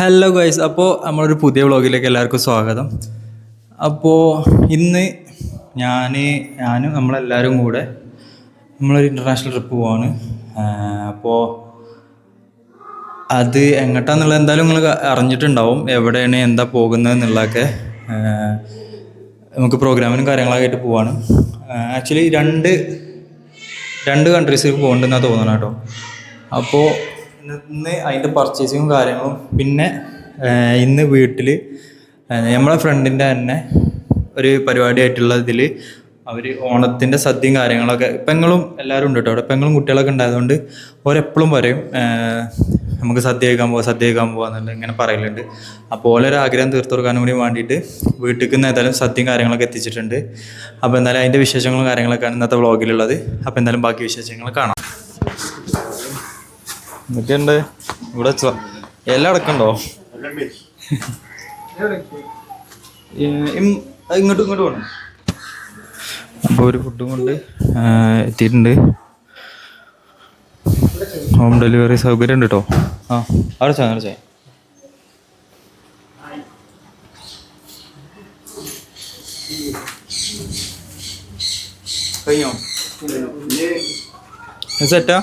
Hello guys അപ്പോൾ നമ്മളൊരു പുതിയ വ്ളോഗിലേക്ക് എല്ലാവർക്കും സ്വാഗതം. അപ്പോൾ ഇന്ന് ഞാൻ ഞാനും നമ്മളെല്ലാവരും കൂടെ നമ്മളൊരു ഇന്റർനാഷണൽ ട്രിപ്പ് പോവാണ്. അപ്പോൾ അത് എങ്ങോട്ടാന്നുള്ളത് എന്തായാലും നിങ്ങൾ അറിഞ്ഞിട്ടുണ്ടാവും. എവിടെയാണ് എന്താ പോകുന്നത് എന്നുള്ളതൊക്കെ നമുക്ക് പ്രോഗ്രാമിനും കാര്യങ്ങളൊക്കെ ആയിട്ട് പോവാണ്. ആക്ച്വലി രണ്ട് രണ്ട് കൺട്രീസിൽ പോകണ്ടെന്നാണ് തോന്നണം കേട്ടോ. അപ്പോൾ ഇന്ന് അതിന്റെ പർച്ചേസിങ്ങും കാര്യങ്ങളും പിന്നെ ഇന്ന് വീട്ടിൽ നമ്മളെ ഫ്രണ്ടിന്റെ തന്നെ ഒരു പരിപാടിയായിട്ടുള്ള ഇതിൽ അവർ ഓണത്തിന്റെ സദ്യയും കാര്യങ്ങളൊക്കെ പെങ്ങളും എല്ലാവരും ഉണ്ട് കേട്ടോ. അവിടെ പെങ്ങളും കുട്ടികളൊക്കെ ഉണ്ടായതുകൊണ്ട് ഓരെപ്പോഴും പറയും നമുക്ക് സദ്യ കഴിക്കാൻ പോവാം സദ്യ കഴിക്കാൻ പോകാന്നുണ്ട് ഇങ്ങനെ പറയലുണ്ട്. അപ്പോൾ ഓരോ ആഗ്രഹം തീർത്തു കൊടുക്കാനും കൂടി വേണ്ടിയിട്ട് വീട്ടിൽ നിന്ന് ഏതായാലും സദ്യയും കാര്യങ്ങളൊക്കെ എത്തിച്ചിട്ടുണ്ട്. അപ്പോൾ എന്തായാലും അതിന്റെ വിശേഷങ്ങളും കാര്യങ്ങളൊക്കെയാണ് ഇന്നത്തെ വ്ളോഗിലുള്ളത് അപ്പോൾ എന്തായാലും ബാക്കി വിശേഷങ്ങൾ കാണാം. എന്തൊക്കെയുണ്ട് ഇവിടെ ഇല അടക്കണ്ടോ? ഇങ്ങോട്ടും ഇങ്ങോട്ടും വേണം അപ്പോൾ ഒരു ഫുഡും കൊണ്ട് എത്തിയിട്ടുണ്ട്. ഹോം ഡെലിവറി സൗകര്യം ഉണ്ട് കേട്ടോ ആ അവിടെ ചായ കഴിഞ്ഞോ? സെറ്റാ എന്താ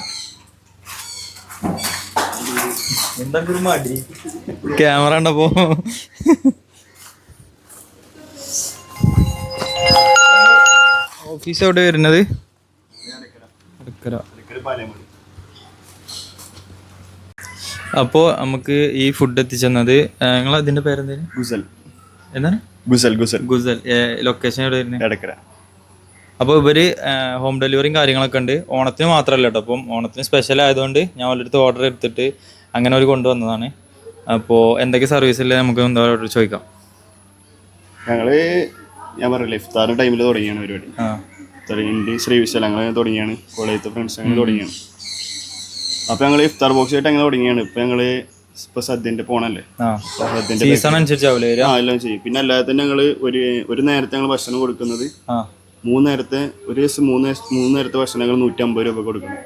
ഒരു മടി ക്യാമറ ഉണ്ടപ്പോ ഓഫീസ് എവിടെ വരുന്നത്? അപ്പോ അപ്പോൾ നമുക്ക് ഈ ഫുഡ് എത്തിച്ചെന്നത് നിങ്ങൾ അതിന്റെ പേരെന്തേലും ഗുസൽ. എന്താണ്? ഗുസൽ ഗുസൽ. ഗുസൽ ലൊക്കേഷൻ എവിടെ വരുന്നത്? എടക്കര. അപ്പോൾ ഇവർ ഹോം ഡെലിവറിയും കാര്യങ്ങളൊക്കെ ഉണ്ട്. ഓണത്തിന് മാത്രമല്ല കേട്ടോ അപ്പം ഓണത്തിന് സ്പെഷ്യൽ ആയതുകൊണ്ട് ഞാൻ അവരുടെ ഓർഡർ എടുത്തിട്ട് അങ്ങനെ ഒരു കൊണ്ടുവന്നതാണ്. അപ്പോൾ എന്തൊക്കെ സർവീസ് ഇല്ലേ? നമുക്ക് എന്താ പറയുക ചോദിക്കാം. ഞങ്ങൾ ഞാൻ പറയില്ല ഇഫ്താർ ടൈമിൽ തുടങ്ങിയാണ് പരിപാടി. ആ. തുടങ്ങിയിട്ട് ശ്രീ വിശൽ അങ്ങനെ തുടങ്ങിയാണ്. കോളേജത്തെ ഫ്രണ്ട്സ് അങ്ങനെ തുടങ്ങിയാണ്. അപ്പൊ ഞങ്ങൾ ഇഫ്താർ ബോക്സ് ആയിട്ട് അങ്ങനെ തുടങ്ങിയാണ്. ഇപ്പൊ ഞങ്ങൾ ഇപ്പൊ സദ്യന്റെ പോണല്ലേ? സീസൺ അനുസരിച്ചാവില്ലേ ആ എല്ലാം ചെയ്യും. പിന്നെ അല്ലാതെ തന്നെ ഞങ്ങൾ ഒരു ഒരു നേരത്തെ ഞങ്ങൾ ഭക്ഷണം കൊടുക്കുന്നത് മൂന്ന് നേരത്തെ ഒരു ദിവസം മൂന്ന് മൂന്ന് നേരത്തെ ഭക്ഷണം ഞങ്ങൾ നൂറ്റമ്പത് രൂപ കൊടുക്കുന്നു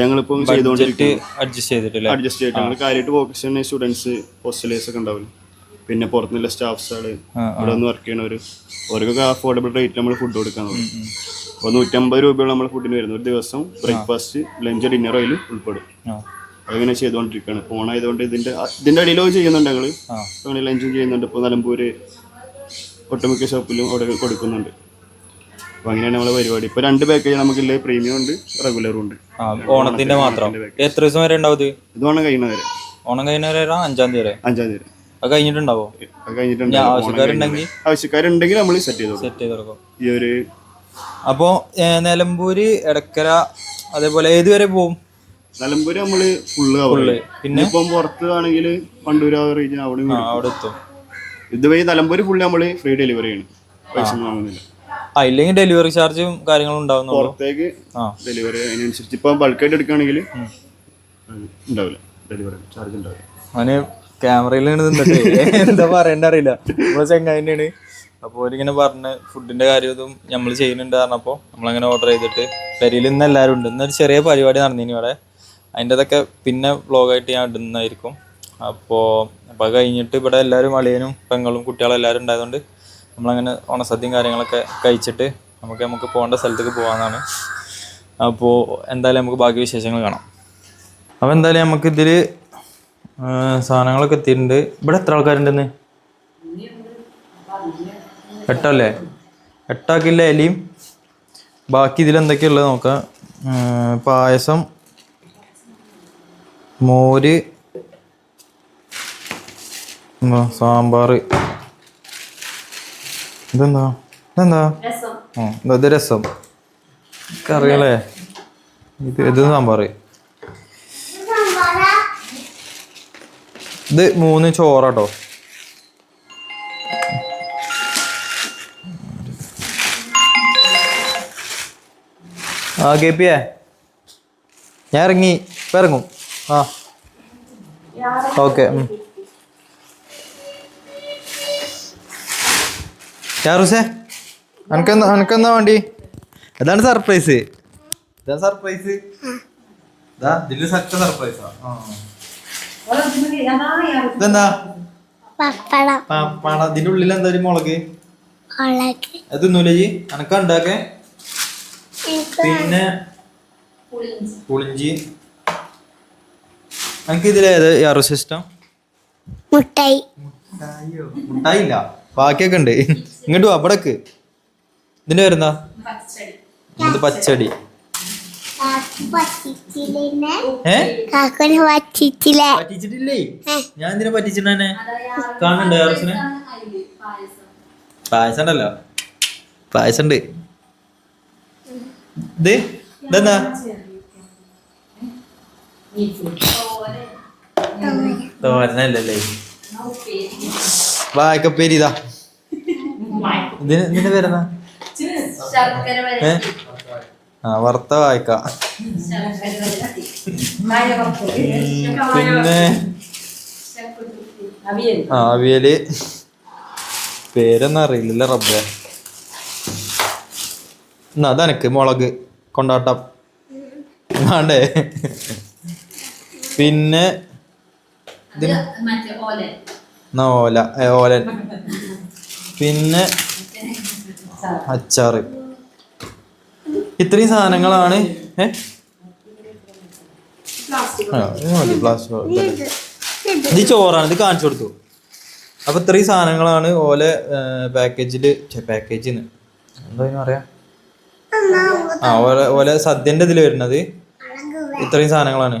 ഞങ്ങളിപ്പം ചെയ്തുകൊണ്ടിരിക്കും അഡ്ജസ്റ്റ് ചെയ്തിട്ടില്ലേ? അഡ്ജസ്റ്റ് ചെയ്തിട്ട് ഞങ്ങൾ കാര്യമായിട്ട് ഫോക്കസ് ചെയ്യുന്ന സ്റ്റുഡൻസ് ഹോസ്റ്റലേഴ്സ് ഒക്കെ ഉണ്ടാവില്ല? പിന്നെ പുറത്തുനിന്നുള്ള സ്റ്റാഫ്സുകൾ ഇവിടെ നിന്ന് വർക്ക് ചെയ്യണവർ അവർക്കൊക്കെ അഫോർഡബിൾ റേറ്റ് നമ്മൾ ഫുഡ് കൊടുക്കാൻ തുടങ്ങും. അപ്പോൾ നൂറ്റമ്പത് രൂപയുള്ള നമ്മൾ ഫുഡിന് വരുന്നത്. ഒരു ദിവസം ബ്രേക്ക്ഫാസ്റ്റ് ലഞ്ച് ഡിന്നർ അതിൽ ഉൾപ്പെടും. അങ്ങനെ ചെയ്തുകൊണ്ടിരിക്കുകയാണ്. ഫോണായതുകൊണ്ട് ഇതിന്റെ ഇതിന്റെ അടിയിലോ ചെയ്യുന്നുണ്ട് ഞങ്ങൾ അങ്ങനെ ലഞ്ചും ചെയ്യുന്നുണ്ട്. ഇപ്പോൾ നിലമ്പൂര് ഒട്ടുമിക്ക ഷോപ്പിലും അവിടെ കൊടുക്കുന്നുണ്ട്. അപ്പോൾ അങ്ങനെയാണ് നമ്മളെ പരിപാടി. ഇപ്പോൾ രണ്ട് പാക്കേജ് നമുക്കില്ല പ്രീമിയം ഉണ്ട് റെഗുലറും ഉണ്ട്. ഓണത്തിന്റെ മാത്രം. എത്ര ദിവസം വരെ ഉണ്ടാവും ഇത്? ഓണം കഴിയുന്ന വരെ. ഓണം കഴിഞ്ഞ വരെ അഞ്ചാം തീയതി വരെ? അഞ്ചാം തീയതി അത് കഴിഞ്ഞിട്ടുണ്ടാവോ? അത് കഴിഞ്ഞിട്ടുണ്ട്. ആവശ്യക്കാരുണ്ടെങ്കിൽ? ആവശ്യക്കാരുണ്ടെങ്കിൽ നമ്മൾ സെറ്റ് ചെയ്തു സെറ്റ് ചെയ്ത് കൊടുക്കും. ഈ ഒരു അപ്പോൾ നിലമ്പൂര് എടക്കര അതേപോലെ ഏത് വരെ പോകും നിലമ്പൂര് നമ്മൾ ഫുള്ള് പിന്നെ? ഇപ്പം പുറത്ത് ആണെങ്കിൽ വണ്ടൂർ റീജിയൻ അവിടെ അവിടെ എത്തും. ഇതുവഴി നിലമ്പൂര് ഫുള്ള് നമ്മൾ ഫ്രീ ഡെലിവറി ആണ് പൈസ വാങ്ങുന്നില്ല. ആ ഇല്ലെങ്കിൽ ഡെലിവറി ചാർജും കാര്യങ്ങളും ഉണ്ടാവുന്നുള്ളൂ. പുറത്തേക്ക് ആ. ഡെലിവറി അതിനനുസരിച്ച്. ഇപ്പൊ ബൾക്കായിട്ട് എടുക്കുകയാണെങ്കിൽ ഉണ്ടാവില്ല. ഡെലിവറി ചാർജ് ഉണ്ടാവില്ല. അവന് ക്യാമറയിൽ നിന്നിട്ട് എന്താ പറയണ്ട അറിയില്ല. നമ്മളെ ചെങ്ങായി അപ്പൊ അപ്പോൾ അവരിങ്ങനെ പറഞ്ഞ് ഫുഡിന്റെ കാര്യം ഇതും നമ്മൾ ചെയ്യുന്നുണ്ട് പറഞ്ഞപ്പോൾ നമ്മളങ്ങനെ ഓർഡർ ചെയ്തിട്ട് പെരിയിൽ ഇന്ന് എല്ലാവരും ഉണ്ട്. ഇന്നൊരു ചെറിയ പരിപാടി നടന്നിനി ഇവിടെ. അതിന്റെതൊക്കെ പിന്നെ വ്ലോഗായിട്ട് ഞാൻ ഇടുന്നതായിരിക്കും. അപ്പോൾ അപ്പോൾ കഴിഞ്ഞിട്ട് ഇവിടെ എല്ലാവരും അളിയനും പെങ്ങളും കുട്ടികളും എല്ലാവരും ഉണ്ടായതുകൊണ്ട് നമ്മളങ്ങനെ ഓണസദ്യയും കാര്യങ്ങളൊക്കെ കഴിച്ചിട്ട് നമുക്ക് നമുക്ക് പോകേണ്ട സ്ഥലത്തേക്ക് പോകാമെന്നാണ്. അപ്പോൾ എന്തായാലും നമുക്ക് ബാക്കി വിശേഷങ്ങൾ കാണാം. അപ്പോൾ എന്തായാലും നമുക്കിതിൽ സാധനങ്ങളൊക്കെ എത്തിയിട്ടുണ്ട്. ഇവിടെ എത്ര ആൾക്കാരുണ്ടെന്ന്? എട്ടല്ലേ? എട്ടാക്കില്ല എലിയും. ബാക്കി ഇതിൽ എന്തൊക്കെയുള്ളത് നോക്കാം. പായസം മോര് സാമ്പാർ ഇതെന്താ? ഇതെന്താ? ആ ഇത് രസം. കറികളേ ഇത് ഇത് സാമ്പാർ. ഇത് മൂന്ന് ചോറാട്ടോ. ആ കെ പിയെ ഞാൻ ഇറങ്ങി. ഇപ്പം ഇറങ്ങും. ആ. ഓക്കെ യാറൂസേ അനക്കെന്താ അനക്കെന്താ വേണ്ടി? അതാണ് സർപ്രൈസ്. ഇതാണ് സർപ്രൈസ്. ഇതാ ഇതിൽ സർപ്രൈസാ ഇതെന്താ? പപ്പടം. പപ്പടം. ഇതിന്റെ ഉള്ളിൽ എന്താ ഒരു മുളക്? മുളക്. അത് തിന്നൂലേ ജി? അനക്ക ഉണ്ടാക്കേ എനിക്ക് പിന്നെ പുളിഞ്ചി ഇതിലേത് സിസ്റ്റം മുട്ടായി. മുട്ടായില്ല. ബാക്കിയൊക്കെ ഉണ്ട്. ഇങ്ങോട്ട് വാ അവിടക്ക് ഇതിന്റെ വരുന്നാ ഇത് പച്ചടി. പറ്റിച്ചിട്ടില്ലേ? ഞാൻ എന്തിനാ പറ്റിച്ചിട്ടെ കാണുന്നുണ്ടോ പായസം ഉണ്ടല്ലോ പായസം. ഉണ്ട് ഇത്? ഇതെന്താ? തോരനല്ലേ? വായക്കപ്പേരി ഇതാ. ഇതിന് ഏ? ആ വറുത്ത വായിക്ക. പിന്നെ ആ അവിയൽ. പേരൊന്നും അറിയില്ല റബ്ബേ. എന്നാ അതെനക്ക് മുളക് കൊണ്ടാട്ടം. വേണ്ടേ പിന്നെ ഓല. ഓല പിന്നെ അച്ചാറ്. ഇത്രയും സാധനങ്ങളാണ് ഏ? ഇത് മതി പ്ലാസ്റ്റിക് ഇത് ചോറാണ് ഇത് കാണിച്ചു കൊടുത്തു. അപ്പൊ ഇത്രയും സാധനങ്ങളാണ് ഓലെ പാക്കേജിൽ പാക്കേജിന്ന് എന്താ പറയാ? ആ ഓലെ ഓലെ സദ്യന്റെ ഇതിൽ വരുന്നത്. ഇത്രയും സാധനങ്ങളാണ്.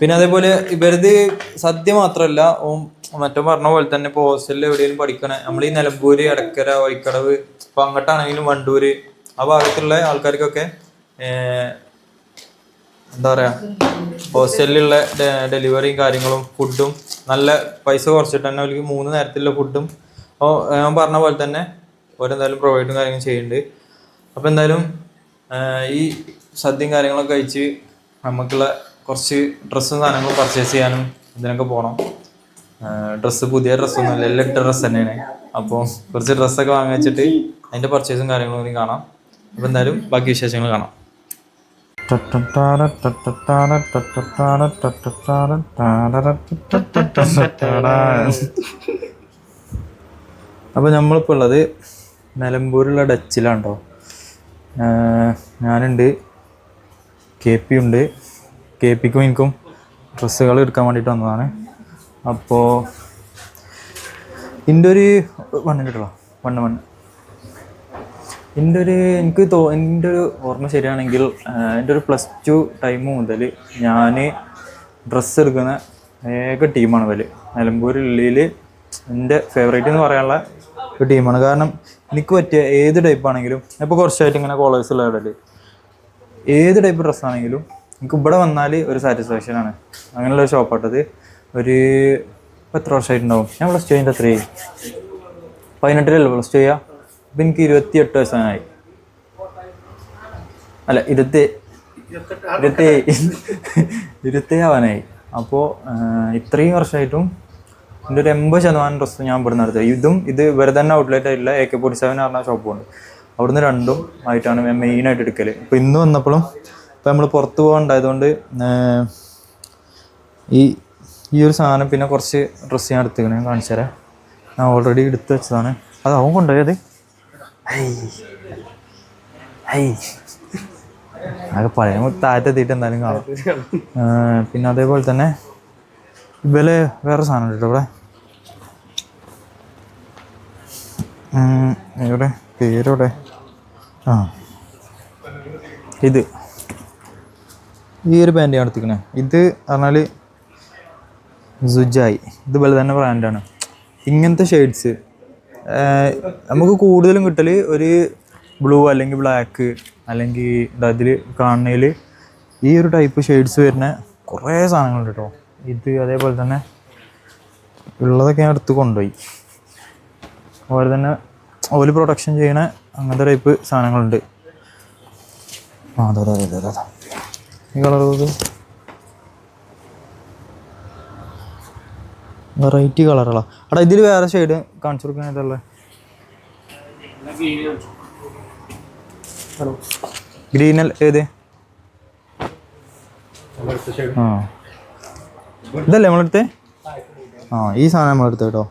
പിന്നെ അതേപോലെ ഇവരത് സദ്യ മാത്രമല്ല ഓം മറ്റോ പറഞ്ഞ പോലെ തന്നെ ഇപ്പോൾ ഹോസ്റ്റലിൽ എവിടെയെങ്കിലും പഠിക്കണേ നമ്മൾ ഈ നിലമ്പൂര് എടക്കര വഴിക്കടവ് ഇപ്പൊ അങ്ങോട്ടാണെങ്കിലും വണ്ടൂര് ആ ഭാഗത്തുള്ള ആൾക്കാർക്കൊക്കെ എന്താ പറയാ ഹോസ്റ്റലിലുള്ള ഡെലിവറിയും കാര്യങ്ങളും ഫുഡും നല്ല പൈസ കുറച്ചിട്ട് തന്നെ അവർക്ക് മൂന്ന് നേരത്തിലുള്ള ഫുഡും അപ്പോൾ ഞാൻ പറഞ്ഞ പോലെ തന്നെ ഓരെന്തായാലും പ്രൊവൈഡും കാര്യങ്ങളും ചെയ്യുന്നുണ്ട്. അപ്പോൾ എന്തായാലും ഈ സദ്യയും കാര്യങ്ങളൊക്കെ കഴിച്ച് നമുക്കുള്ള കുറച്ച് ഡ്രസ്സും സാധനങ്ങളും പർച്ചേസ് ചെയ്യാനും ഇതിനൊക്കെ പോകണം ഡ്രസ്സ് പുതിയ ഡ്രസ്സൊന്നുമില്ല എല്ലാം ഇട്ട ഡ്രസ്സ് തന്നെയാണ്. അപ്പോൾ കുറച്ച് ഡ്രസ്സൊക്കെ വാങ്ങിച്ചിട്ട് അതിന്റെ പർച്ചേസും കാര്യങ്ങളും കൂടി കാണാം. അപ്പോൾ എന്തായാലും ബാക്കി വിശേഷങ്ങൾ കാണാം. അപ്പോൾ നമ്മളിപ്പോൾ ഉള്ളത് നിലമ്പൂരുള്ള ഡച്ചിലാണ്ടോ ഞാനുണ്ട്. കെ പി ഉണ്ട്. കെ പിക്കും എനിക്കും ഡ്രസ്സുകൾ എടുക്കാൻ വേണ്ടിയിട്ട് വന്നതാണ്. അപ്പോൾ എന്റെ ഒരു വണ്ണം കിട്ടളോ വണ്ണം വണ്ണം. എന്റെ ഒരു എനിക്ക് തോ എന്റെ ഒരു ഓർമ്മ ശരിയാണെങ്കിൽ എന്റെ ഒരു പ്ലസ് ടു ടൈം മുതൽ ഞാൻ ഡ്രസ്സ് എടുക്കുന്ന ഏക ടീമാണ് ഇവർ നിലമ്പൂർ ഉള്ളിൽ എന്റെ ഫേവറേറ്റ് എന്ന് പറയാനുള്ള ഒരു ടീമാണ് കാരണം എനിക്ക് പറ്റിയ ഏത് ടൈപ്പ് ആണെങ്കിലും ഇപ്പോൾ കുറച്ചായിട്ട് ഇങ്ങനെ കോളേഴ്സ് ഉള്ള ഇടയിൽ ഏത് ടൈപ്പ് ഡ്രസ്സാണെങ്കിലും എനിക്ക് ഇവിടെ വന്നാൽ ഒരു സാറ്റിസ്ഫാക്ഷനാണ് അങ്ങനെയുള്ള ഒരു ഷോപ്പാട്ടത് ഒരു എത്ര വർഷമായിട്ടുണ്ടാവും. ഞാൻ പ്ലസ് ടു കഴിഞ്ഞിട്ട് എത്രയായി പതിനെട്ടിലല്ലേ പ്ലസ് ടു ചെയ്യാം? അപ്പം എനിക്ക് ഇരുപത്തിയെട്ട് വയസ്സായി. അല്ല ഇരുപത്തി ഇരുപത്തി ഇരുപത്തി ആവാനായി. അപ്പോൾ ഇത്രയും വർഷമായിട്ടും എന്റെ ഒരു എൺപത് ശതമാനം ഡ്രസ്സ് ഞാൻ ഇവിടെ എടുത്തത്. ഇതും ഇത് ഇവരെ തന്നെ ഔട്ട്ലെറ്റ് ആയിട്ടുള്ള എ കെ ഫോർട്ടി സെവൻ പറഞ്ഞ ഷോപ്പുണ്ട് അവിടുന്ന് രണ്ടും ആയിട്ടാണ് മെയിനായിട്ട് എടുക്കൽ ഇപ്പോൾ ഇന്ന് വന്നപ്പോഴും ഇപ്പോൾ നമ്മൾ പുറത്ത് പോകാണ്ടായതുകൊണ്ട് ഈ ഈ ഒരു സാധനം പിന്നെ കുറച്ച് ഡ്രസ്സ് ഞാൻ എടുത്തുക്കണേ കാണിച്ചു തരാം. ഞാൻ ഓൾറെഡി എടുത്തു വെച്ചതാണ്. അത് അവൻ കൊണ്ടുപോയത് അതൊക്കെ പഴയ താഴത്തെത്തിയിട്ട് എന്തായാലും കാണാം. പിന്നെ അതേപോലെ തന്നെ ഇവലെ വേറെ സാധനം ഉണ്ട് ഇവിടെ. ഇവിടെ പേരോടെ ആ. ഇത്. ഈ ഒരു പാന്റ് ഞാൻ എടുത്തിക്കണേ. ഇത് പറഞ്ഞാൽ സുജായി. ഇത് പോലെ തന്നെ ബ്രാൻഡാണ് ഇങ്ങനത്തെ ഷെയ്ഡ്സ് നമുക്ക് കൂടുതലും കിട്ടൽ ഒരു ബ്ലൂ അല്ലെങ്കിൽ ബ്ലാക്ക് അല്ലെങ്കിൽ അതിൽ കാണുന്നതിൽ ഈ ഒരു ടൈപ്പ് ഷെയ്ഡ്സ് വരുന്ന കുറേ സാധനങ്ങളുണ്ട് കേട്ടോ ഇത് അതേപോലെ തന്നെ ഉള്ളതൊക്കെ ഞാൻ എടുത്ത് കൊണ്ടുപോയി. അതുപോലെ തന്നെ ഓയിൽ പ്രൊഡക്ഷൻ ചെയ്യണ അങ്ങനത്തെ ടൈപ്പ് സാധനങ്ങളുണ്ട്. ആ അതെ അതെ അതെ അതെ അതെ ഈ കളർ വെറൈറ്റി കളറുകളാ. അടാ ഇതിൽ വേറെ ഷെയ്ഡ് കാണിച്ചു കൊടുക്കാൻ ഏതല്ലേ ഗ്രീനൽ ഏത്? ആ. ഇതല്ലേ നമ്മളെടുത്ത് ആ ഈ സാധനം നമ്മളെടുത്ത് കേട്ടോ.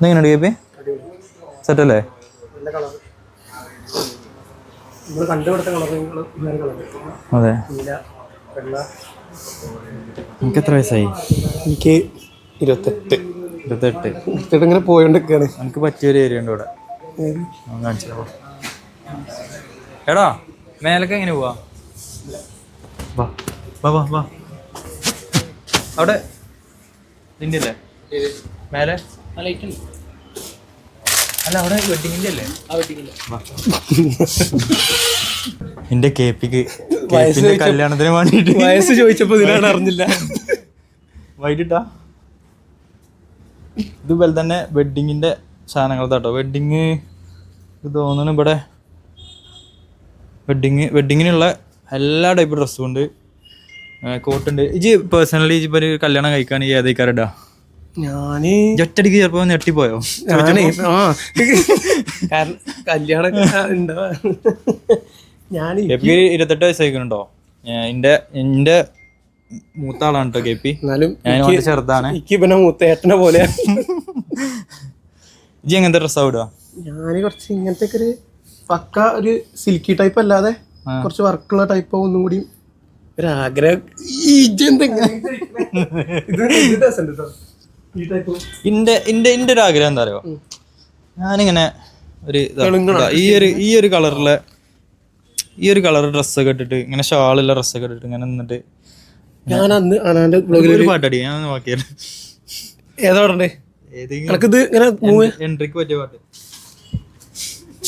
ഇതെങ്ങനെയുണ്ട് കേപ്പി സെറ്റ് അല്ലേ? നമ്മൾ കണ്ടുപിടുത്ത കളർ കളർ. അതെ. എനിക്ക് എത്ര വയസ്സായി? എനിക്ക് ഇരുപത്തെട്ട്. ഇരുപത്തെട്ട്. ഇരുപത്തെട്ട് ഇങ്ങനെ പോയോണ്ടിരിക്കാണ്. എനിക്ക് പറ്റിയൊരു ഏരിയ ഉണ്ട് ഇവിടെ. ഞാൻ കാണിച്ചു തരാം. എടാ മേലൊക്കെ എങ്ങനെ പോവാ? വാ. വാ വാ വാ. അവിടെ. നിന്റെ അല്ലേ? മേലെ? അല്ല അവിടെ വെഡിങ്ങിന്റെ അല്ലേ? വാ. എന്റെ കേപ്പിക്ക് കേപ്പിന്റെ കല്യാണത്തിന് വേണ്ടിട്ട് വയസ്സ് ചോദിച്ചപ്പോ ഇതിനാണ് അറിഞ്ഞില്ല. വൈകിട്ടാ? ഇതുപോലെ തന്നെ വെഡിങ്ങിന്റെ സാധനങ്ങൾ കേട്ടോ വെഡിങ് ഇത് തോന്നുന്നു ഇവിടെ വെഡിങ് വെഡിങ്ങിനുള്ള എല്ലാ ടൈപ്പ് ഡ്രസ്സും ഉണ്ട്. കോട്ടുണ്ട് ഇജ് പേഴ്സണലി ഇജ് ഒരു കല്യാണം കഴിക്കാൻ ഈ ഏതേക്കാരടാ? ഞാൻ ഒറ്റടിക്ക് ചിലപ്പോ ഞെട്ടിപ്പോയോ? കാരണം കല്യാണം ഉണ്ടാ? ഞാൻ ഇരുപത്തെട്ട് വയസ്സായിക്കുന്നുണ്ടോ എന്റെ എന്റെ മൂത്ത ആളാണ് കേട്ടോ കെ പി എന്നാലും ഞാൻ ചെറുതാണ്. എനിക്ക് പിന്നെ മൂത്തേട്ടനെ പോലെ. ഇജി എങ്ങനത്തെ ഡ്രസ്സാ വിടുക ഞാൻ കുറച്ച് ഇങ്ങനത്തെ ഒരു പക്ക ഒരു സിൽക്കി ടൈപ്പ് അല്ലാതെ കുറച്ച് വർക്കുള്ള ടൈപ്പ് ഒന്നും കൂടി ഒരാഗ്രഹം. ഈ ഇജ്ജെന്തെങ്കിലും ഇത് ഇത് രസമുണ്ട് കേട്ടോ. ഈ ടൈപ്പ് ഇന്റെ ഇന്റെ ഇന്റെ ഒരു ആഗ്രഹം എന്താ അറിയോ? ഞാനിങ്ങനെ ഒരു ഇതാ- ഇതാ, ഈ ഒരു ഈ ഒരു കളറിലെ ഈ ഒരു കളർ ഡ്രസ്സൊക്കെ ഇട്ടിട്ട് ഇങ്ങനെ ഷാളുള്ള ഡ്രസ്സൊക്കെ ഇട്ടിട്ട് ഇങ്ങനെ നിന്നിട്ട്. ഞാൻ അന്ന് അനാന്റെ ബ്ലോഗിൽ ഒരു പാട്ടടി ഞാൻ നോക്കിയത് ഏതാ ഏതെങ്കിലും ഇങ്ങനെ എൻട്രിക്ക് പറ്റിയ പാട്ട്.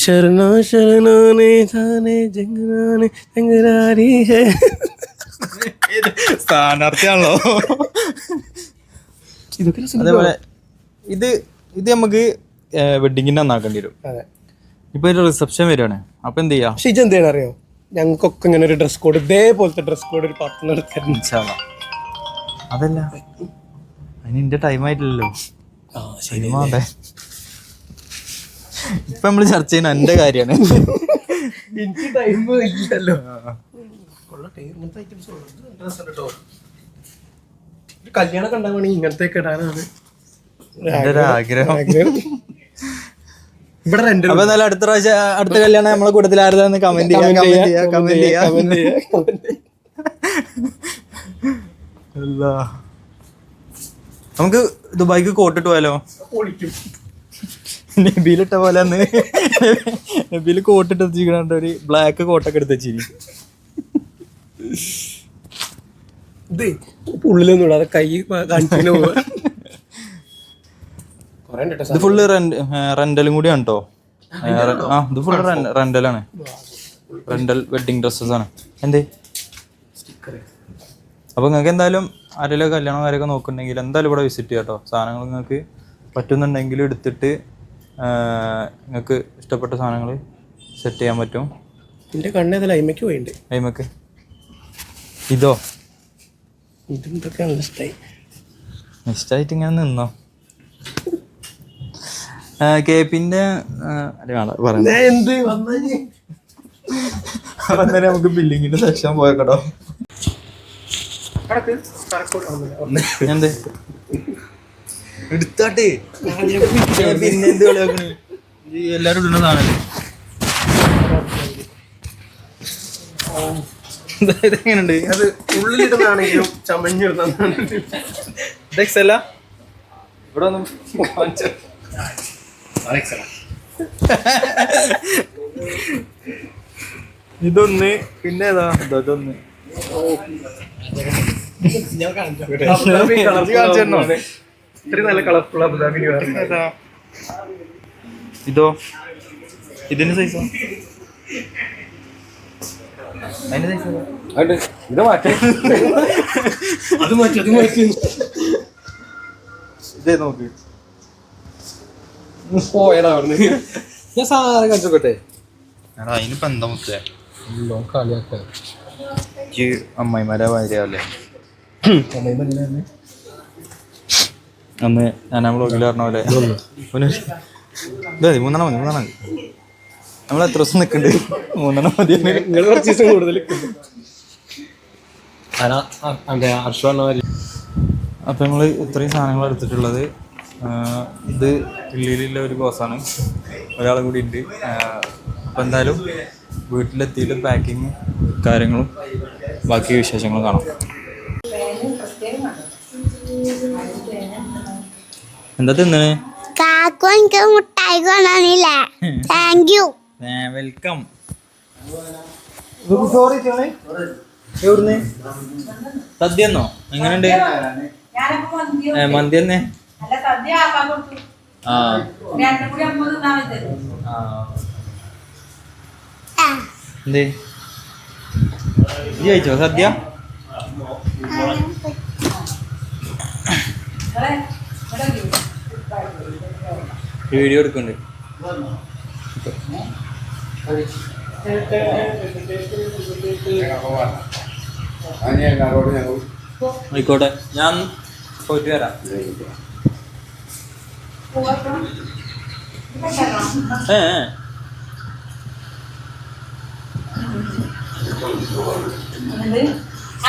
ശരണ ശരണാനെ ജാനെ ജംഗനാനെ ജംഗനാരി ഹേ സ്ഥാനാർത്ഥിയാണല്ലോ? ഇതൊക്കെ. അതേപോലെ ഇത് ഇത് നമുക്ക് വെഡിങ്ങിന്റെ നന്നാക്കേണ്ടി വരും. അതെ. ഇപ്പൊ ഒരു റിസപ്ഷൻ വരുവാണ് അപ്പൊ എന്ത് ചെയ്യാ? പക്ഷെ ചെയ്യണം അറിയോ? ഞങ്ങൾക്കൊക്കെ ഇങ്ങനെ ഒരു ഡ്രസ് കോഡ് ഇതേപോലത്തെ ഡ്രസ് കോഡ് ഒരു പത്ത് ഇൻഷാല്ലാ. അതല്ല. അതിന് എന്റെ ടൈം ആയിട്ടില്ലല്ലോ. സിനിമ ഇപ്പൊ നമ്മൾ ചർച്ച ചെയ്യുന്ന എന്റെ കാര്യമാണ്. എനിക്ക് ടൈം ഇല്ലല്ലോ. കല്യാണം കണ്ടാൽ ഇങ്ങനത്തെ ഒക്കെ ഇടാനാണ് എന്റെ ഒരു ആഗ്രഹം ആഗ്രഹം. ഇവിടെ രണ്ട് അപ്പൊ എന്നാലും അടുത്ത പ്രാവശ്യം അടുത്ത കല്യാണം നമ്മളെ കൂട്ടത്തിൽ ആരുതാന്ന് കമന്റ് ചെയ്യാം കമന്റ് ചെയ്യാം കമന്റ് ചെയ്യാം. അല്ലാ. നമുക്ക് ദുബായിക്ക് കോട്ടിട്ട് പോയാലോ? നബിയിലിട്ട നബീലിട്ട പോലെ അന്ന് നബീൽ കോട്ടിട്ട് വെച്ചിരിക്കണ ഒരു ബ്ലാക്ക് കോട്ടൊക്കെ എടുത്ത് വെച്ചിരി ഉള്ളിലൊന്നും ഇടാതെ കൈ കാണിച്ചു പോവാ. ഇത് ഫുള്ള് റെന്റലും കൂടിയാണ് കേട്ടോ ആ ഇത് ഫുള്ള് റെന്റലാണ് റെന്റൽ വെഡിങ് ഡ്രസ്സസ് ആണ്. എന്തേ? അപ്പൊ നിങ്ങൾക്ക് എന്തായാലും ആരെങ്കിലും കല്യാണം കാര്യമൊക്കെ നോക്കുന്നുണ്ടെങ്കിൽ എന്തായാലും ഇവിടെ വിസിറ്റ് ചെയ്യാം കേട്ടോ സാധനങ്ങൾ നിങ്ങൾക്ക് പറ്റുന്നുണ്ടെങ്കിൽ എടുത്തിട്ട് നിങ്ങൾക്ക് ഇഷ്ടപ്പെട്ട സാധനങ്ങൾ സെറ്റ് ചെയ്യാൻ പറ്റും. എന്റെ കണ്ണേതല്ല ലൈമയ്ക്ക് പോയിണ്ട്. അയിമക്ക് ഇതോ? ഇതെന്തൊക്കെ നല്ല ഇഷ്ടായി ഇഷ്ടമായിട്ട് ഇങ്ങനെ നിന്നോ? കേപ്പിന്റെ പറയാം ഞാൻ എന്ത് വന്നു അപ്പൊ എന്തായാലും നമുക്ക് ബില്ലിങ്ങിന്റെ സെക്ഷൻ പോയക്കട്ടോ. എന്ത്? എടുത്താട്ടെ. പിന്നെ എന്ത് കളിയാക്കണ് എല്ലാരും ഇടുന്ന ഇതെങ്ങനെയുണ്ട് അത് ഉള്ളിലിടുന്നതാണെങ്കിലും ചമഞ്ഞിടുന്നതാണ് ഇതെക്സ് അല്ല ഇവിടെ ഒന്നും ഇതൊന്ന് പിന്നെ ഏതാ ഇതാ ഇതൊന്ന്. ഇത്രയും നല്ല കളർഫുൾ അബുദാബി? ഇതോ. ഇതിന്റെ സൈസോ അതിന്റെ സൈസ് ഇത് മാറ്റി. അത് മാറ്റി അത് മാറ്റി. ഇതേ നോക്ക്. പോയടാ അവിടുന്ന്. ഞാൻ സാധനം കച്ചോട്ടെ എടാ അതിനിപ്പോ എന്താ മുത്തേ? കളിയാക്ക. ഈ അമ്മായിമാരെ ഭാര്യയല്ലേ അന്ന് ഞാൻ ബ്ലോഗിൽ പറഞ്ഞ പോലെ. മൂന്നെണ്ണം മതി മൂന്നെണ്ണം നമ്മൾ എത്ര ദിവസം നിൽക്കുന്നുണ്ട് മൂന്നെണ്ണം മതി. നിങ്ങൾ കുറച്ച് ദിവസം കൂടുതൽ അപ്പൊ നമ്മൾ ഇത്രയും സാധനങ്ങൾ എടുത്തിട്ടുള്ളത് ഇത് ഉള്ളിലുള്ള ഒരു ബോസാണ് ഒരാൾ കൂടി ഉണ്ട്. അപ്പം എന്തായാലും വീട്ടിലെത്തിയിട്ട് പാക്കിങ് കാര്യങ്ങളും ബാക്കി വിശേഷങ്ങളും കാണാം. എന്താ തിന്നണേ? കാക്കു എനിക്ക് മുട്ടായി കൊണ്ടുവന്നില്ലേ. താങ്ക് യു വെൽക്കം സദ്യ എന്നോ എങ്ങനെയുണ്ട്? ഏ, മന്തി തന്നെ? അല്ല സദ്യ ആക്കാൻ കൊടുത്തു. ആ. രണ്ടും കൂടി അമ്മ പറ്റും ആ. എന്തേ? കഴിച്ചോ സദ്യ? വീഡിയോ എടുക്കുന്നുണ്ട് ആയിക്കോട്ടെ. ഞാൻ പോയിട്ട് വരാം.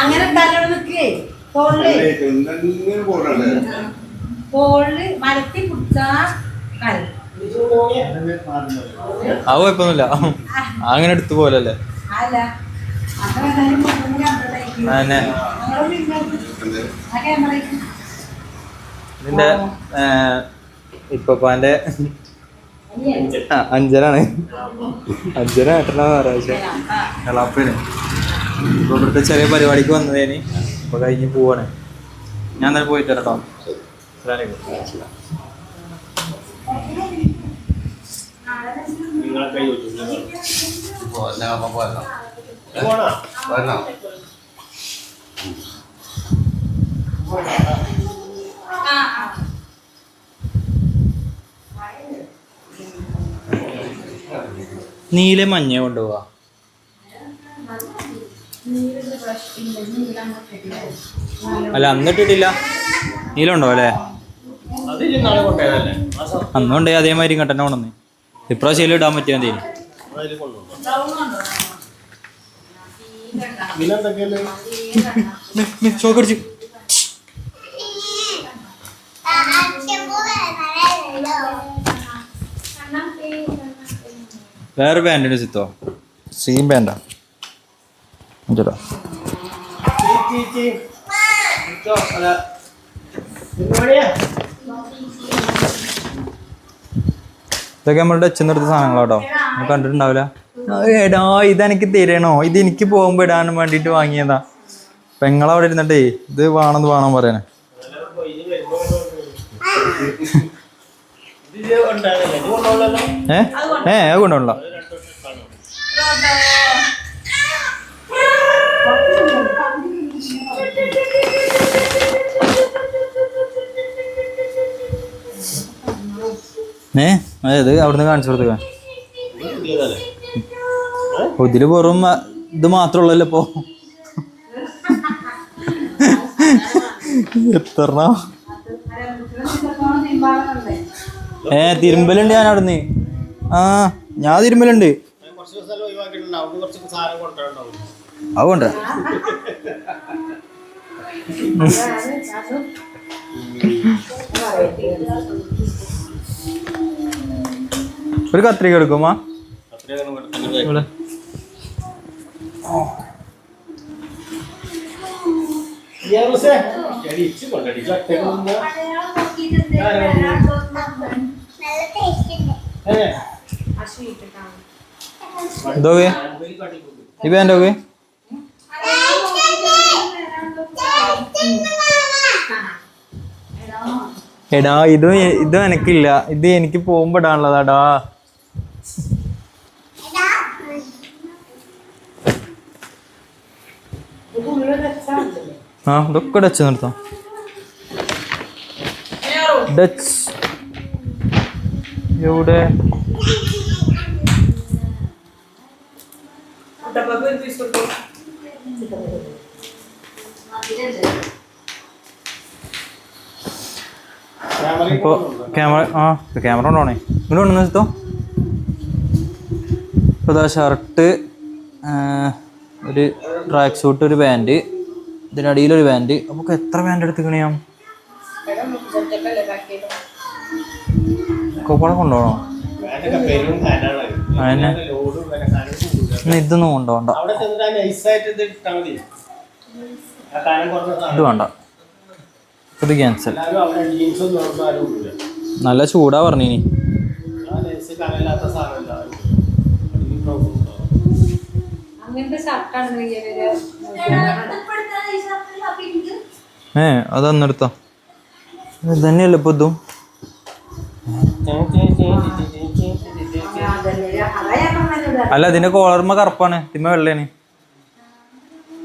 അങ്ങനെ നിക്കേ. ആ കുഴപ്പമൊന്നുമില്ല. അങ്ങനെ എടുത്തു പോലല്ലേ? അല്ല. ആ, അഞ്ചനാണ് അഞ്ചന ഏട്ടനാന്ന് പറയാം പക്ഷെ എളാപ്പന്. ഇപ്പൊ ഇവിടുത്തെ ചെറിയ പരിപാടിക്ക് വന്നതേന്. ഇപ്പൊ കഴിഞ്ഞ് പോവാണ്. ഞാൻ തന്നെ പോയിട്ട് വരാം കേട്ടോ അസ്സലാമു അലൈക്കും. നീല മഞ്ഞ കൊണ്ടുപോവാ. അല്ല അന്ന് ഇട്ടിട്ടില്ല നീല ഉണ്ടോ അല്ലേ? അന്നുണ്ടേ അതേമാതിരി കട്ടന്നെ കൊണ്ടുവന്നേ. ഇപ്രാവശ്യം ഇടാൻ പറ്റിയാ മതി ഷോക്ക് അടിച്ചു വേറെ പാന്റിന് ചിത്തോ സെയിം ബാൻഡാ ചേട്ടാ ഇതൊക്കെ നമ്മളുടെ അച്ഛൻ എടുത്ത സാധനങ്ങളാട്ടോ. നിങ്ങൾ കണ്ടിട്ടുണ്ടാവില്ല? എടാ ഇതെനിക്ക് തരണോ? ഇത് എനിക്ക് പോകുമ്പോ ഇടാൻ വേണ്ടിട്ട് വാങ്ങിയതാ. പെങ്ങളവിടെ ഇരുന്നിട്ടേ ഇത് വേണമെന്ന് വേണം പറയാന് അതായത് അവിടുന്ന് കാണിച്ചു കൊടുത്തുക ഇതിൽ വെറും ഇത് മാത്രമുള്ളല്ലോ ഇപ്പോ? എത്ര ഏ തിരുമ്പലുണ്ട് ഞാൻ അവിടുന്ന്. ആ ഞാൻ തിരുമ്പലുണ്ട്. അതുകൊണ്ട് ഒരു കത്രിക എടുക്കുമാ ഇവിടെ. നല്ല എടാ ഇതും ഇത് ഇതും എനിക്കില്ല. ഇത് എനിക്ക് പോകുമ്പോ ഇടാനുള്ളതാടാ. ആ ഇതൊക്കെ ഡച്ച് നിർത്താം. ഡച്ച് എവിടെ ഇപ്പോൾ ക്യാമറ ആ ക്യാമറ കൊണ്ടോണേ. ഇങ്ങോട്ട് കൊണ്ടുവന്ന് നിർത്തോ ഇപ്പോൾ ഇതാ ഷർട്ട് ഒരു ട്രാക്ക് സൂട്ട് ഒരു പാന്റ് ഇതിനടിയിലൊരു പാന്റ് അപ്പോൾ എത്ര പാന്റ് എടുത്തിക്കണേ ഞാൻ? കൊപ്പട കൊണ്ടുപോകണോ ഇതൊന്നും കൊണ്ടുപോകണ്ട ഇത് വേണ്ട. ഇത് ക്യാൻസൽ നല്ല ചൂടാ പറഞ്ഞിനി. ഏ അതൊന്നെടുത്തോ ഇത് തന്നെയല്ലേ ഇപ്പൊ ഇതും? അല്ല ഇതിന്റെ കോളർമ കറുപ്പാണ്. തിമ്മ വെള്ളയാണ്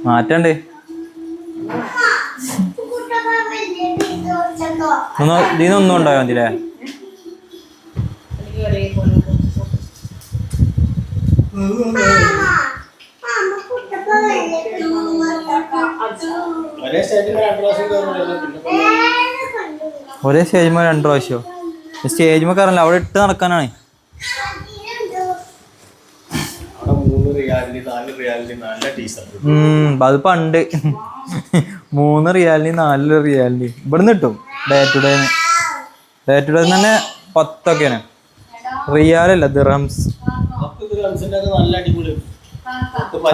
മാറ്റണ്ടേ? ഇതിനൊന്നും ഉണ്ടായോ മതില്ലേ ഒരേ സ്റ്റേജിമ രണ്ടു പ്രാവശ്യമോ സ്റ്റേജിമ കയറല്ല അവിടെ ഇട്ട് നടക്കാനാണ്. ഉം, അത് പണ്ട്. മൂന്ന് റിയാലിറ്റി നാല് റിയാലിറ്റി. ഇവിടുന്ന് കിട്ടും. Day to day day to day തന്നെ പത്തൊക്കെയാണ്. റിയാലല്ല ദിറംസ്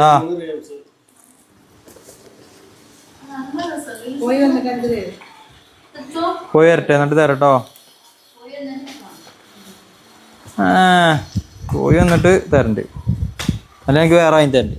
ആ. പോയി വരട്ടെ എന്നിട്ട് തരട്ടോ. പോയി വന്നിട്ട് തരണ്ട്. അല്ല എനിക്ക് വേറെ വാങ്ങി തരണ്ട്.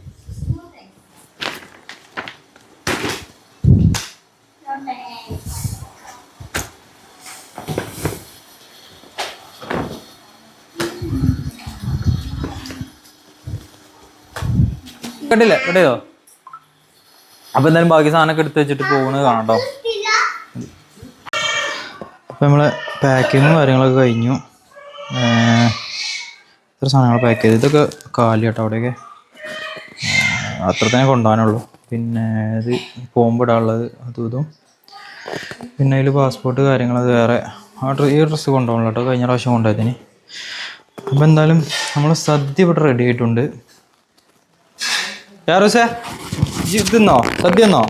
കണ്ടില്ല? കണ്ടോ അപ്പൊ എന്തായാലും ബാക്കി സാധനമൊക്കെ എടുത്ത് വെച്ചിട്ട് പോകുന്നത് കാണാം ട്ടോ. അപ്പോൾ നമ്മൾ പാക്കിങ്ങും കാര്യങ്ങളൊക്കെ കഴിഞ്ഞു. ഇത്ര സാധനങ്ങൾ പാക്ക് ചെയ്ത്. ഇതൊക്കെ കാലി കേട്ടോ അവിടെയൊക്കെ അത്ര തന്നെ കൊണ്ടുപോകാനുള്ളൂ. പിന്നെ ഇത് പോകുമ്പോൾ ഇടാനുള്ളത് അതും ഇതും. പിന്നെ അതിൽ പാസ്പോർട്ട് കാര്യങ്ങൾ അത് വേറെ. ആ ഈ ഡ്രസ്സ് കൊണ്ടുപോകണം കേട്ടോ കഴിഞ്ഞ പ്രാവശ്യം കൊണ്ടുപോയതിന്. അപ്പോൾ എന്തായാലും നമ്മൾ സദ്യ ഇവിടെ റെഡി ആയിട്ടുണ്ട്. യാറൂസേ ഇജ്ജ് തിന്നോ? സദ്യ എന്നോ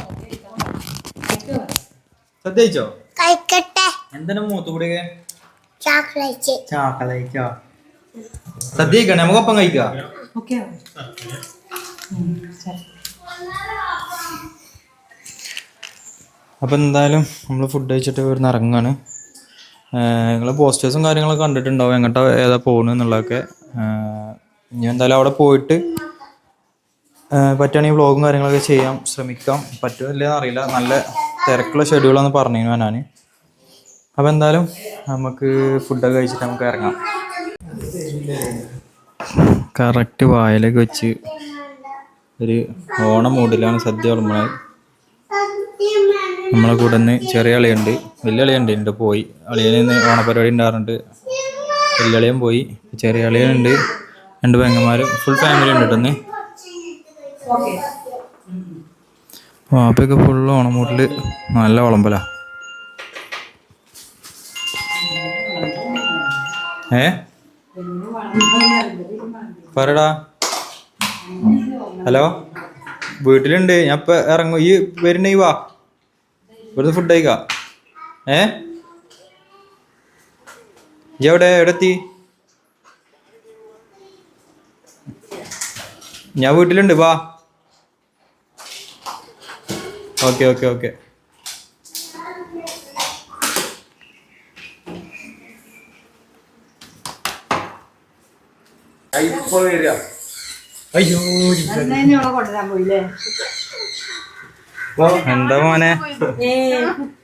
സദ്യ കഴിച്ചോ? കഴിക്കട്ടെ. എന്താണ് മൂത്തു കൂടിയൊക്കെ ചോക്ലേറ്റ്. ചാക്കളയിക്കോ സദ്യ കഴിക്കണേ നമുക്കൊപ്പം കഴിക്കാം. അപ്പോൾ എന്തായാലും നമ്മൾ ഫുഡ് കഴിച്ചിട്ട് വരുന്ന ഇറങ്ങാണ് നിങ്ങൾ പോസ്റ്റേഴ്സും കാര്യങ്ങളൊക്കെ കണ്ടിട്ടുണ്ടാവും. എങ്ങോട്ടാ ഏതാ പോകുന്നത് എന്നുള്ളതൊക്കെ. ഞാൻ ഇനി എന്തായാലും അവിടെ പോയിട്ട് പറ്റുകയാണെങ്കിൽ വ്ളോഗും കാര്യങ്ങളൊക്കെ ചെയ്യാം. ശ്രമിക്കാം. പറ്റുമില്ലെന്ന് അറിയില്ല. നല്ല തിരക്കുള്ള ഷെഡ്യൂളാന്ന് പറഞ്ഞിരുന്നു ഞാൻ അപ്പോൾ എന്തായാലും നമുക്ക് ഫുഡൊക്കെ കഴിച്ചിട്ട് നമുക്ക് ഇറങ്ങാം. കറക്റ്റ് വായിലൊക്കെ വെച്ച് ഒരു ഓണം മൂടിലാണ് സദ്യ വിളമ്പണത് നമ്മളെ കൂടെ നിന്ന് ചെറിയ അളിയുണ്ട്. വലിയ അളിയുണ്ട് എന്റെ പോയി. അളിയന് നിന്ന് ഓണപരിപാടി ഉണ്ടാറുണ്ട് വലിയ അളിയൻ പോയി. ചെറിയ അളിയുണ്ട് രണ്ട് പെങ്ങന്മാരും. ഫുൾ ഫാമിലി ഉണ്ട് കേട്ടോ ഇന്ന് വാപ്പയൊക്കെ ഫുൾ ഓണമൂട്ടിൽ നല്ല വിളമ്പല. ഏ? പറടാ ഹലോ? വീട്ടിലുണ്ട്. ഞാൻ ഇപ്പൊ ഇറങ്ങും. ഈ വരുന്ന ഈ വാ. ഇവിടുന്ന് ഫുഡ് കഴിക്കാം. ഏ? എവിടെ എവിടെ? എത്തി ഞാൻ വീട്ടിലുണ്ട്. വാ. Okay okay okay. അയ്യോ കൊണ്ടുവരാൻ പോയില്ലേ? എന്താ മോനെ? ഏ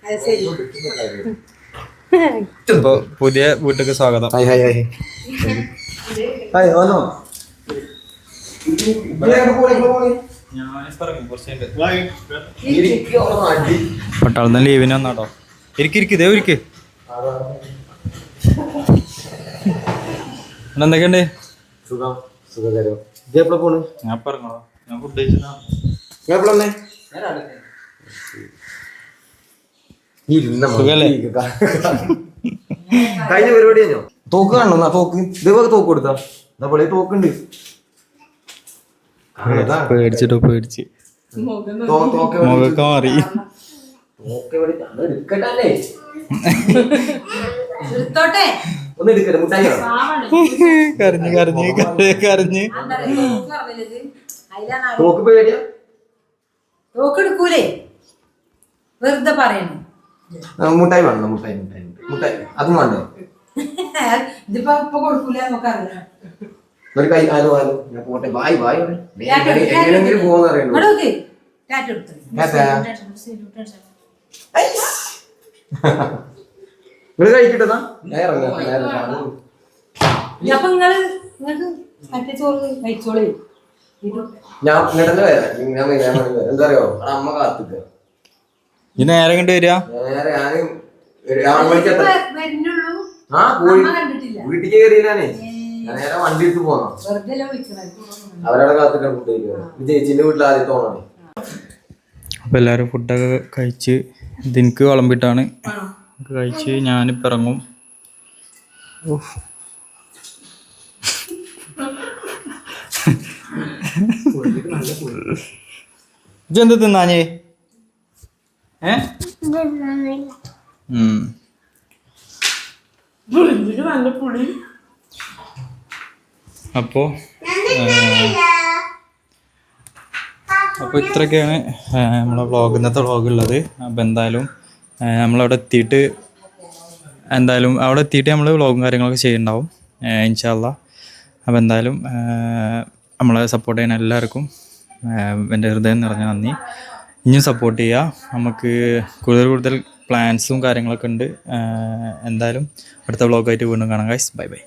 അത് ശരി. ഇപ്പൊ പുതിയ വീട്ടിലേക്ക് സ്വാഗതം. പട്ടാളത്തിന് ലീവിന് വന്നാട്ടോ. ഇരിക്ക് ഇരിക്ക് ഇതേ ഇരിക്ക്. എന്തൊക്കെയുണ്ട്? സുഖം സുഖകരം. ഇത് എപ്പോഴാ പോണ്? ഞാൻ പറഞ്ഞോളൂ ഞാൻ ഫുഡ് കഴിച്ചിട്ടാ. ഞാൻ എപ്പോഴാ വന്നേ? ഇരുന്ന സുഖല്ലേ? കഴിഞ്ഞ പരിപാടി കഴിഞ്ഞോ തോക്ക് കാണണോ എന്നാ തോക്ക്. ഇതേപോലെ തോക്ക് കൊടുത്താ? എന്നാ പൊളി തോക്കുണ്ട്. പേടിച്ചിട്ടോ പേടിച്ച്. മാറി. തോക്ക് എടുത്തോട്ടെ ഒന്ന് എടുക്കരുത് മുട്ടായി കരഞ്ഞ് കരഞ്ഞ് കരഞ്ഞ് കരഞ്ഞ്. തോക്ക് പേടിയാ? തോക്ക് എടുക്കൂലേ വെറുതെ പറയണു. മുട്ടായി വേണം മുട്ടായി മുട്ടായി മുട്ടായി. അതും വേണ്ടേ? ഇതിപ്പോ ഇപ്പൊ കൊടുക്കൂല നമുക്കറിയാം ഒരു കൈ ആലോ ആലോ ഞാൻ പോട്ടെ ബായ് ബായ് എങ്ങനെയെങ്കിലും പോകുന്ന നോക്ക്. ടാറ്റ എടുത്തു നിങ്ങൾ ഇറങ്ങാം. അപ്പൊ നിങ്ങൾ നിങ്ങക്ക് മറ്റേ ചോറ് കഴിച്ചോളേ. ഞാൻ ഇങ്ങോട്ട് തന്നെ വരാം ഞാൻ വരാം. എന്താ അറിയോ അമ്മ കാത്തിക്ക. നേരെ കണ്ടു വരിക? നേരെ ഞാൻ ആ വീട്ടിലേക്ക് കയറിയില്ലാനേ ഞാൻ നേരെ വണ്ടി എടുത്ത് വിളിക്കണത് അവരവിടെ കാത്തിക്കാൻ ഫുഡ് ചേച്ചിന്റെ വീട്ടിൽ ആദ്യത്തെ ഓണാണ്. അപ്പോൾ എല്ലാവരും ഫുഡൊക്കെ കഴിച്ച് ഇതിനിക്ക് വിളമ്പിട്ടാണ്. കഴിച്ച് ഞാനിപ്പോൾ ഇറങ്ങും. ഇജ്ജെന്ത് തിന്നാഞ്ഞേ ഏ ഉം. അപ്പോ അപ്പോൾ ഇത്രയൊക്കെയാണ് നമ്മളെ വ്ളോഗ് ഇന്നത്തെ വ്ളോഗ് ഉള്ളത് അപ്പോൾ എന്തായാലും നമ്മളവിടെ എത്തിയിട്ട് എന്തായാലും അവിടെ എത്തിയിട്ട് നമ്മൾ വ്ളോഗും കാര്യങ്ങളൊക്കെ ചെയ്യുന്നുണ്ടാവും. ഇൻഷാല്ല അപ്പോൾ എന്തായാലും നമ്മളെ സപ്പോർട്ട് ചെയ്യുന്ന എല്ലാവർക്കും എന്റെ ഹൃദയം നിറഞ്ഞ നന്ദി. ഇനിയും സപ്പോർട്ട് ചെയ്യുക നമുക്ക് കൂടുതൽ കൂടുതൽ പ്ലാൻസും കാര്യങ്ങളൊക്കെ ഉണ്ട്. എന്തായാലും അടുത്ത വ്ളോഗായിട്ട് വീണ്ടും കാണാം ഗൈസ് ബൈ ബൈ